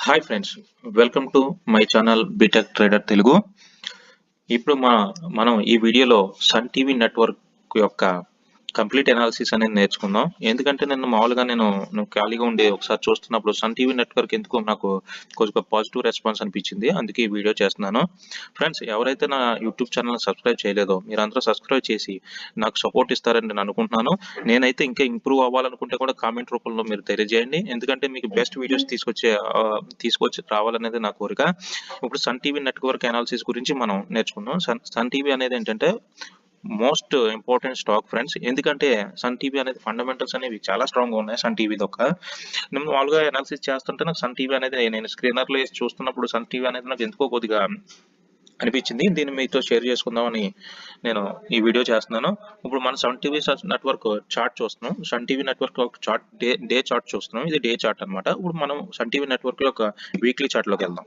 Hi friends welcome to my channel BTech trader Telugu ఇప్పుడు మా మనం ఈ వీడియోలో సన్ టీవీ నెట్వర్క్ యొక్క కంప్లీట్ ఎనాలిసిస్ అనేది నేర్చుకుందాం ఎందుకంటే నేను మామూలుగా నేను ఖాళీగా ఉండి ఒకసారి చూస్తున్నప్పుడు సన్ టీవీ నెట్వర్క్ ఎందుకు నాకు కొంచెం పాజిటివ్ రెస్పాన్స్ అనిపించింది. అందుకే ఈ వీడియో చేస్తున్నాను. ఫ్రెండ్స్ ఎవరైతే నా యూట్యూబ్ ఛానల్ సబ్స్క్రైబ్ చేయలేదో మీరందరూ సబ్స్క్రైబ్ చేసి నాకు సపోర్ట్ ఇస్తారని నేను అనుకుంటున్నాను. నేనైతే ఇంకా ఇంప్రూవ్ అవ్వాలనుకుంటే కూడా కామెంట్ రూపంలో మీరు తెలియజేయండి. ఎందుకంటే మీకు బెస్ట్ వీడియోస్ తీసుకొచ్చే తీసుకొచ్చి రావాలనేది నా కోరిక. ఇప్పుడు సన్ టీవీ నెట్వర్క్ ఎనాలిసిస్ గురించి మనం నేర్చుకుందాం. సన్ సన్ టీవీ అనేది ఏంటంటే మోస్ట్ ఇంపార్టెంట్ స్టాక్ ఫ్రెండ్స్. ఎందుకంటే సన్ టీవీ అనేది ఫండమెంటల్స్ అనేవి చాలా స్ట్రాంగ్ ఉన్నాయి సన్ టీవీ ఒక నేను మామూలుగా అనాలిసిస్ చేస్తుంటే నాకు సన్ టీవీ అనేది నేను స్క్రీనర్లో వేసి చూస్తున్నప్పుడు సన్ టీవీ అనేది నాకు ఎందుకో కొద్దిగా అనిపించింది. దీన్ని మీతో షేర్ చేసుకుందామని నేను ఈ వీడియో చేస్తున్నాను. ఇప్పుడు మన సన్ టీవీ నెట్వర్క్ చార్ట్ చూస్తున్నాం. సన్ టీవీ నెట్వర్క్ ఒక చార్ట్ డే డే చార్ట్ చూస్తున్నాం. ఇది డే చార్ట్ అనమాట ఇప్పుడు మనం సన్ టీవీ నెట్వర్క్ యొక్క వీక్లీ చార్ట్లోకి వెళ్దాం.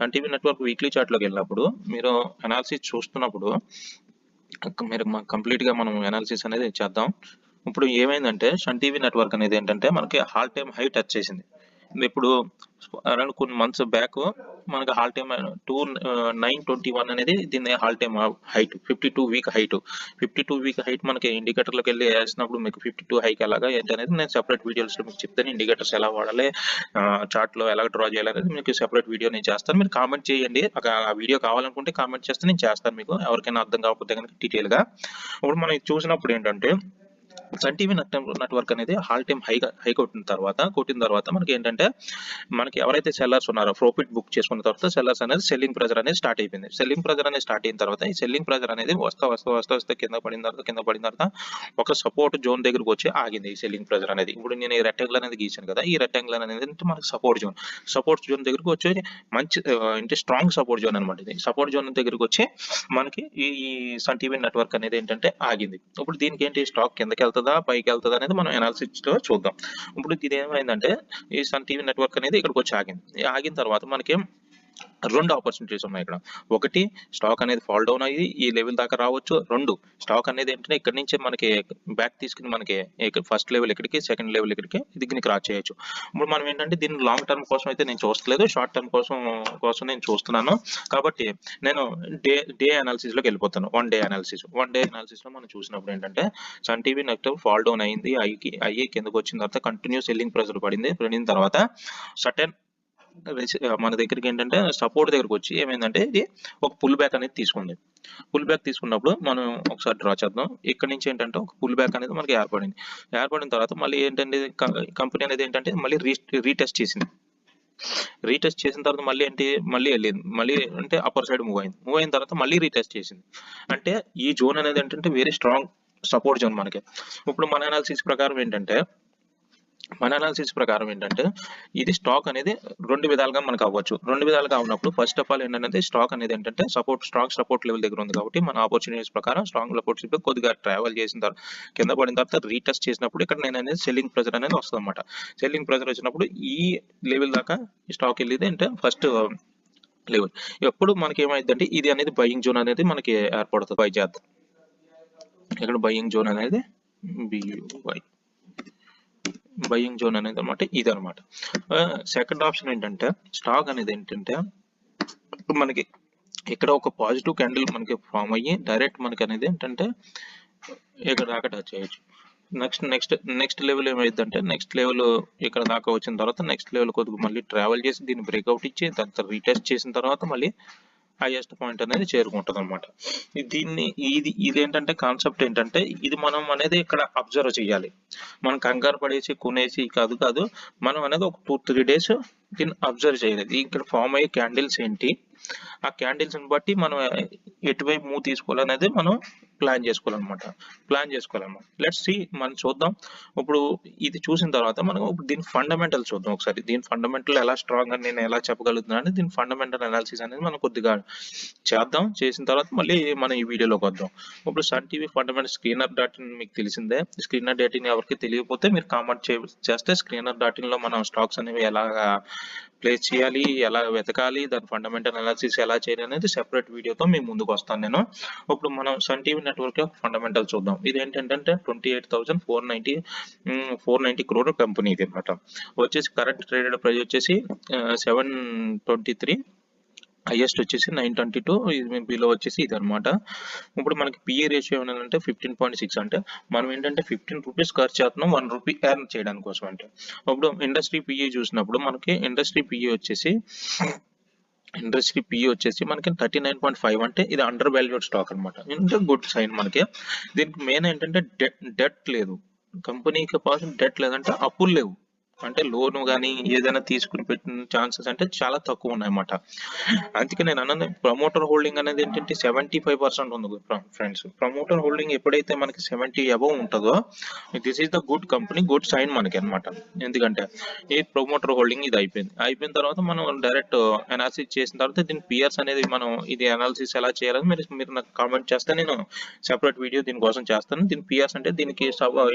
సన్ టీవీ నెట్వర్క్ వీక్లీ చార్ట్లోకి వెళ్ళినప్పుడు మీరు అనాలిసిస్ చూస్తున్నప్పుడు మీరు కంప్లీట్గా మనం అనాలిసిస్ అనేది చేద్దాం. ఇప్పుడు ఏమైందంటే సన్ టీవీ నెట్వర్క్ అనేది ఏంటంటే మనకి హాల్ టైమ్ హై టచ్ చేసింది. ఇప్పుడు అరౌండ్ కొన్ని మంత్స్ బ్యాక్ మనకి all time two nine twenty one అనేది దీని all time height fifty two week height fifty two week height మనకి ఇండికేటర్లోకి వెళ్ళి వేసినప్పుడు మీకు ఫిఫ్టీ టూ హైక్ ఎలాగా అనేది నేను సెపరేట్ వీడియోస్లో మీకు చెప్తాను. ఇండికేటర్స్ ఎలా వాడాలి చార్ట్లో ఎలా డ్రా చేయాలి అనేది మీకు సెపరేట్ వీడియో నేను చేస్తాను. మీరు కామెంట్ చేయండి. ఒక- ఆ వీడియో కావాలనుకుంటే కామెంట్ చేస్తే నేను చేస్తాను మీకు. ఎవరికైనా అర్థం కాకపోతే కనుక డీటెయిల్గా. ఇప్పుడు మనం చూసినప్పుడు ఏంటంటే సన్ టీవీ నెట్వర్క్ అనేది హాల్ టైమ్ హై హై కొట్టిన తర్వాత కొట్టిన తర్వాత మనకి ఏంటంటే మనకి ఎవరైతే సెల్లర్స్ ఉన్నారో ప్రాఫిట్ బుక్ చేసుకున్న తర్వాత సెల్లర్స్ అనేది సెల్లింగ్ ప్రెజర్ అనేది స్టార్ట్ అయిపోయింది. సెల్లింగ్ ప్రెజర్ అనేది స్టార్ట్ అయిన తర్వాత ఈ సెల్లింగ్ ప్రెజర్ అనేది వస్తా వస్తా వస్తా వస్తా కింద పడిన తర్వాత కింద పడిన తర్వాత ఒక సపోర్ట్ జోన్ దగ్గరకు వచ్చి ఆగింది ఈ సెల్లింగ్ ప్రెజర్ అనేది. ఇప్పుడు నేను ఈ రెక్టాంగిల్ అనేది గీసాను కదా ఈ రెక్టాంగిల్ అనేది మనకి సపోర్ట్ జోన్ సపోర్ట్ జోన్ దగ్గరకు వచ్చి మంచి అంటే స్ట్రాంగ్ సపోర్ట్ జోన్ అనమాట ఇది. సపోర్ట్ జోన్ దగ్గరకు వచ్చి మనకి ఈ సన్ టీవీ నెట్వర్క్ అనేది ఏంటంటే ఆగింది. ఇప్పుడు దీనికి ఏంటి స్టాక్ కిందకి వెళ్తుంది పైకి వెళ్తుందా అనేది మనం అనాలిసిస్లో చూద్దాం. ఇప్పుడు ఇది ఏమైందంటే ఈ సన్ టీవీ నెట్వర్క్ అనేది ఇక్కడికి వచ్చి ఆగింది. ఆగిన తర్వాత మనకి రెండు ఆపర్చునిటీస్ ఉన్నాయి ఇక్కడ. ఒకటి స్టాక్ అనేది ఫాల్ డౌన్ అయ్యి ఈ లెవెల్ దాకా రావచ్చు. రెండు స్టాక్ అనేది ఏంటంటే ఇక్కడ నుంచి మనకి బ్యాక్ తీసుకుని మనకి ఫస్ట్ లెవెల్ ఇక్కడికి సెకండ్ లెవెల్ ఇక్కడికి దీన్ని క్రాస్ చేయొచ్చు. ఇప్పుడు మనం ఏంటంటే దీన్ని లాంగ్ టర్మ్ కోసం అయితే నేను చూస్తలేదు. షార్ట్ టర్మ్ కోసం కోసం నేను చూస్తున్నాను. కాబట్టి నేను డే డే అనాలిసిస్లోకి వెళ్ళిపోతాను. One day analysis one day అనాలిసిస్లో మనం చూసినప్పుడు ఏంటంటే Sun TV next fall down అయింది. ఐకి ఐఏ కిందకు వచ్చిన తర్వాత కంటిన్యూ సెల్లింగ్ ప్రెజర్ పడింది. పడిన తర్వాత సటన్ మన దగ్గరికి ఏంటంటే సపోర్ట్ దగ్గరకు వచ్చి ఏమైందంటే ఇది ఒక పుల్ బ్యాక్ అనేది తీసుకుంది పుల్ బ్యాక్ తీసుకున్నప్పుడు మనం ఒకసారి డ్రా చేద్దాం. ఇక్కడ నుంచి ఏంటంటే ఒక పుల్ బ్యాక్ అనేది మనకి ఏర్పడింది. ఏర్పడిన తర్వాత మళ్ళీ ఏంటంటే కంపెనీ అనేది ఏంటంటే మళ్ళీ రీ రీటెస్ట్ చేసింది. రీటెస్ట్ చేసిన తర్వాత మళ్ళీ ఏంటి మళ్ళీ వెళ్ళింది. మళ్ళీ అంటే అప్పర్ సైడ్ మూవ్ అయింది. మూవ్ అయిన తర్వాత మళ్ళీ రీటెస్ట్ చేసింది. అంటే ఈ జోన్ అనేది ఏంటంటే వెరీ స్ట్రాంగ్ సపోర్ట్ జోన్ మనకి. ఇప్పుడు మన అనాలిసిస్ ప్రకారం ఏంటంటే మన అనాలిసిస్ ప్రకారం ఏంటంటే ఇది స్టాక్ అనేది రెండు విధాలుగా మనకు అవ్వచ్చు. రెండు విధాలుగా ఉన్నప్పుడు ఫస్ట్ ఆఫ్ ఆల్ ఏంటంటే స్టాక్ అనేది ఏంటంటే సపోర్ట్ స్ట్రాంగ్ సపోర్ట్ లెవెల్ దగ్గర ఉంది కాబట్టి మన ఆపర్చునిటీస్ ప్రకారం స్ట్రాంగ్ సపోర్ట్ కొద్దిగా ట్రావెల్ చేసిన తర్వాత కింద పడిన తర్వాత రీటెస్ట్ చేసినప్పుడు ఇక్కడ నేను అనేది సెల్లింగ్ ప్రెజర్ అనేది వస్తుంది అనమాట సెల్లింగ్ ప్రెజర్ వచ్చినప్పుడు ఈ లెవెల్ దాకా ఈ స్టాక్ వెళ్ళేది అంటే ఫస్ట్ లెవెల్ um, ఎప్పుడు మనకి ఏమైందంటే ఇది అనేది బయింగ్ జోన్ అనేది మనకి ఏర్పడుతుంది. బై జాత్. ఇక్కడ బయింగ్ జోన్ అనేది B U Y buying zone అనేది అనమాట ఇది అనమాట సెకండ్ ఆప్షన్ ఏంటంటే స్టాక్ అనేది ఏంటంటే ఇప్పుడు మనకి ఇక్కడ ఒక పాజిటివ్ క్యాండిల్ మనకి ఫామ్ అయ్యి డైరెక్ట్ మనకి అనేది ఏంటంటే ఇక్కడ దాకా టచ్ చేయొచ్చు. నెక్స్ట్ నెక్స్ట్ నెక్స్ట్ లెవెల్ ఏమైందంటే నెక్స్ట్ లెవెల్ ఇక్కడ దాకా వచ్చిన తర్వాత నెక్స్ట్ లెవెల్ కొద్దిగా మళ్ళీ ట్రావెల్ చేసి దీన్ని బ్రేక్అవుట్ ఇచ్చి తర్వాత రీటెస్ట్ చేసిన తర్వాత మళ్ళీ హైయెస్ట్ పాయింట్ అనేది చేరుకుంటుంది అనమాట దీన్ని ఇది ఇది ఏంటంటే కాన్సెప్ట్ ఏంటంటే ఇది మనం అనేది ఇక్కడ అబ్జర్వ్ చేయాలి. మనం కంగారు పడేసి కొనేసి కాదు కాదు మనం అనేది ఒక టూ త్రీ డేస్ దీన్ని అబ్జర్వ్ చేయాలి. ఇక్కడ ఫామ్ అయ్యే క్యాండిల్స్ ఏంటి? ఆ క్యాండిల్స్ని బట్టి మనం ఎటువైపు మూవ్ తీసుకోవాలనేది మనం ప్లాన్ చేసుకోవాలన్నమాట. ప్లాన్ చేసుకోవాలన్నమాట. లెట్స్ సి మనం చూద్దాం. ఇప్పుడు ఇది చూసిన తర్వాత మనం ఇప్పుడు దీని ఫండమెంటల్ చూద్దాం ఒకసారి. దీని ఫండమెంటల్ ఎలా స్ట్రాంగ్ అని నేను ఎలా చెప్పగలుగుతున్నాను అంటే దీని ఫండమెంటల్ అనాలిసిస్ అనేది మనం కొద్దిగా చేద్దాం. చేసిన తర్వాత మళ్ళీ మనం ఈ వీడియోలోకి వద్దాం. ఇప్పుడు Sun TV fundamental screener dot in మీకు తెలిసిందే. స్క్రీనర్ డాట్ ఇన్ ఎవరికి తెలియకపోతే మీరు కామెంట్ చేస్తే స్క్రీనర్ డాట్ ఇన్లో మనం స్టాక్స్ అనేవి ఎలాగా ప్లేస్ చేయాలి ఎలా వెతకాలి దాని ఫండమెంటల్ అనాలిసిస్ ఎలా చేయాలి అనేది సెపరేట్ వీడియోతో మీ ముందుకు వస్తాను నేను. ఇప్పుడు మనం సన్ టీవీ నెట్వర్క్ యొక్క ఫండమెంటల్ చూద్దాం. ఇది ఏంటంటే twenty eight thousand four ninety four ninety crore company ఇది అనమాట వచ్చేసి కరెంట్ ట్రేడెడ్ ప్రైస్ వచ్చేసి సెవెన్ ట్వంటీ త్రీ హైయెస్ట్ వచ్చేసి నైన్ ట్వంటీ టూ బిలో వచ్చేసి ఇది అనమాట ఇప్పుడు మనకి పిఏ రేషియో ఏమంటే ఫిఫ్టీన్ పాయింట్ సిక్స్ అంటే మనం ఏంటంటే ఫిఫ్టీన్ రూపీస్ ఖర్చు చేస్తున్నాం వన్ రూపీ ఎర్న్ చేయడానికి కోసం అంటే. ఇప్పుడు ఇండస్ట్రీ పిఏ చూసినప్పుడు మనకి ఇండస్ట్రీ పిఏ వచ్చేసి ఇండస్ట్రీ పిఈ వచ్చేసి మనకి థర్టీ నైన్ పాయింట్ ఫైవ్ అంటే ఇది అండర్ వాల్యూడ్ స్టాక్ అనమాట అంటే గుడ్ సైన్ మనకి. దీనికి మెయిన్ ఏంటంటే డెట్ డెట్ లేదు. కంపెనీకి పాస్ డెట్ లేదంటే అప్పులు లేవు. అంటే లోన్ కానీ ఏదైనా తీసుకుని పెట్టిన ఛాన్సెస్ అంటే చాలా తక్కువ ఉన్నాయన్నమాట. అందుకే నేను అన్నది ప్రమోటర్ హోల్డింగ్ అనేది ఏంటంటే సెవెంటీ ఫైవ్ పర్సెంట్ ఉంది ఫ్రెండ్స్. ప్రమోటర్ హోల్డింగ్ ఎప్పుడైతే మనకి సెవెంటీ అబవ్ ఉంటుందో this is the good company good sign మనకి అనమాట ఎందుకంటే ఈ ప్రమోటర్ హోల్డింగ్ ఇది అయిపోయింది. అయిపోయిన తర్వాత మనం డైరెక్ట్ అనాలిసిస్ చేసిన తర్వాత దీని పియర్స్ అనేది మనం ఇది అనాలిసిస్ ఎలా చేయాలని మీరు మీరు నాకు కామెంట్ చేస్తే నేను సెపరేట్ వీడియో దీనికోసం చేస్తాను. దీని పియర్స్ అంటే దీనికి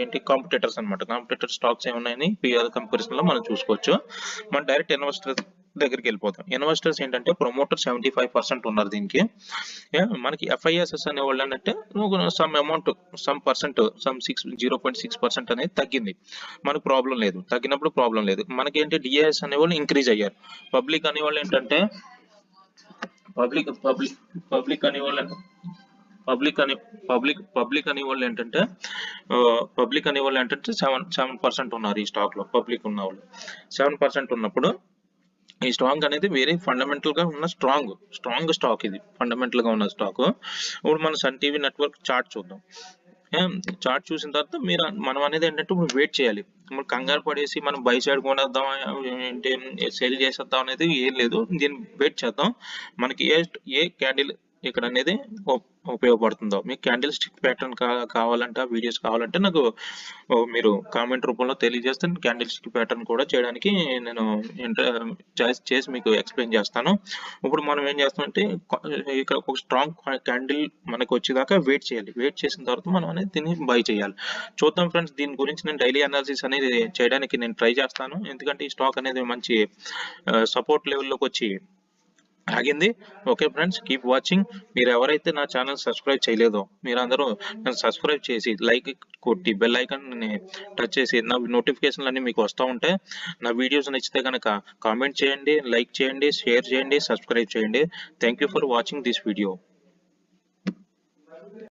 ఏంటి కాంపిటేటర్స్ అనమాట కాంపిటేటర్ స్టాక్స్ ఏమున్నాయని పిఆర్ కంపారిజన్లో మనం చూసుకోవచ్చు. మనం డైరెక్ట్ ఇన్వెస్టర్స్ దగ్గరికి వెళ్ళిపోతాం. ఇన్వెస్టర్స్ ఏంటంటే ప్రమోటర్ సెవెంటీ ఫైవ్ పర్సెంట్ ఉన్నారు దీనికి. మనకి ఎఫ్ఐఎస్ఎస్ అనే వాళ్ళు ఏంటంటే some amount some percent some six zero point six percent అనేది తగ్గింది. మనకు ప్రాబ్లం లేదు. తగ్గినప్పుడు ప్రాబ్లం లేదు. మనకి ఏంటి డిఏఎస్ అనే వాళ్ళు ఇంక్రీజ్ అయ్యారు. పబ్లిక్ అనే వాళ్ళు ఏంటంటే పబ్లిక్ పబ్లిక్ పబ్లిక్ అనే వాళ్ళు పబ్లిక్ అని పబ్లిక్ పబ్లిక్ అనే వాళ్ళు ఏంటంటే పబ్లిక్ అనే వాళ్ళు ఏంటంటే సెవెన్ సెవెన్ పర్సెంట్ ఉన్నారు ఈ స్టాక్లో పబ్లిక్ ఉన్న వాళ్ళు. సెవెన్ పర్సెంట్ ఉన్నప్పుడు ఈ స్ట్రాంగ్ అనేది వేరే ఫండమెంటల్గా ఉన్న స్ట్రాంగ్ స్ట్రాంగ్ స్టాక్ ఇది ఫండమెంటల్గా ఉన్న స్టాక్. ఇప్పుడు మన సన్ టీవీ నెట్వర్క్ చార్ట్ చూద్దాం. చార్ట్ చూసిన తర్వాత మీరు మనం అనేది ఏంటంటే ఇప్పుడు వెయిట్ చేయాలి. ఇప్పుడు కంగారు పడేసి మనం బై సైడ్ కొనేద్దాం ఏంటి సేల్ చేసేద్దాం అనేది ఏం లేదు. దీన్ని వెయిట్ చేద్దాం. మనకి ఏ ఏ క్యాండిల్ ఇక్కడ అనేది ఉపయోగపడుతుందో. మీకు క్యాండిల్ స్టిక్ ప్యాటర్న్ కావాలంటే వీడియోస్ కావాలంటే నాకు మీరు కామెంట్ రూపంలో తెలియజేస్తే క్యాండిల్ స్టిక్ ప్యాటర్న్ కూడా చేయడానికి నేను చాయిస్ చేసి- మీకు ఎక్స్ప్లెయిన్ చేస్తాను. ఇప్పుడు మనం ఏం చేస్తామంటే ఇక్కడ ఒక స్ట్రాంగ్ క్యాండిల్ మనకు వచ్చేదాకా వెయిట్ చేయాలి. వెయిట్ చేసిన తర్వాత మనం అనేది దీన్ని బై చేయాలి. చూద్దాం ఫ్రెండ్స్ దీని గురించి నేను డైలీ అనాలిసిస్ అనేది చేయడానికి నేను ట్రై చేస్తాను. ఎందుకంటే ఈ స్టాక్ అనేది మంచి సపోర్ట్ లెవెల్లోకి వచ్చి ఆగింది. Okay friends keep watching. మీరు ఎవరైతే నా ఛానల్ సబ్స్క్రైబ్ చేయలేదో మీరందరూ నన్ను సబ్స్క్రైబ్ చేసి లైక్ కొట్టి బెల్ ఐకాన్ టచ్ చేసి నా నోటిఫికేషన్లు అన్ని మీకు వస్తూ ఉంటాయి. నా వీడియోస్ నచ్చితే కనుక కామెంట్ చేయండి లైక్ చేయండి షేర్ చేయండి సబ్స్క్రైబ్ చేయండి. Thank you for watching this video.